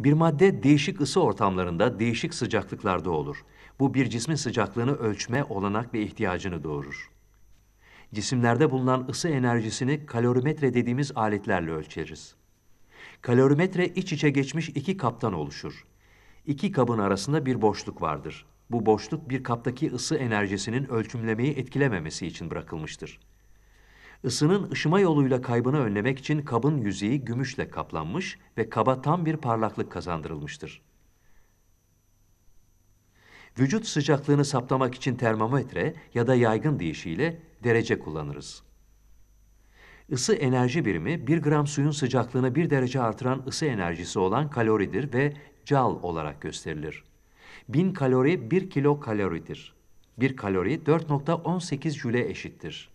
Bir madde değişik ısı ortamlarında değişik sıcaklıklarda olur. Bu bir cismin sıcaklığını ölçme, olanak ve ihtiyacını doğurur. Cisimlerde bulunan ısı enerjisini kalorimetre dediğimiz aletlerle ölçeriz. Kalorimetre iç içe geçmiş iki kaptan oluşur. İki kabın arasında bir boşluk vardır. Bu boşluk bir kaptaki ısı enerjisinin ölçümlemeyi etkilememesi için bırakılmıştır. Isının ışıma yoluyla kaybını önlemek için kabın yüzeyi gümüşle kaplanmış ve kaba tam bir parlaklık kazandırılmıştır. Vücut sıcaklığını saptamak için termometre ya da yaygın deyişiyle derece kullanırız. Isı enerji birimi 1 gram suyun sıcaklığını 1 derece artıran ısı enerjisi olan kaloridir ve cal olarak gösterilir. 1000 kalori 1 kilo kaloridir. 1 kalori 4.18 jüle eşittir.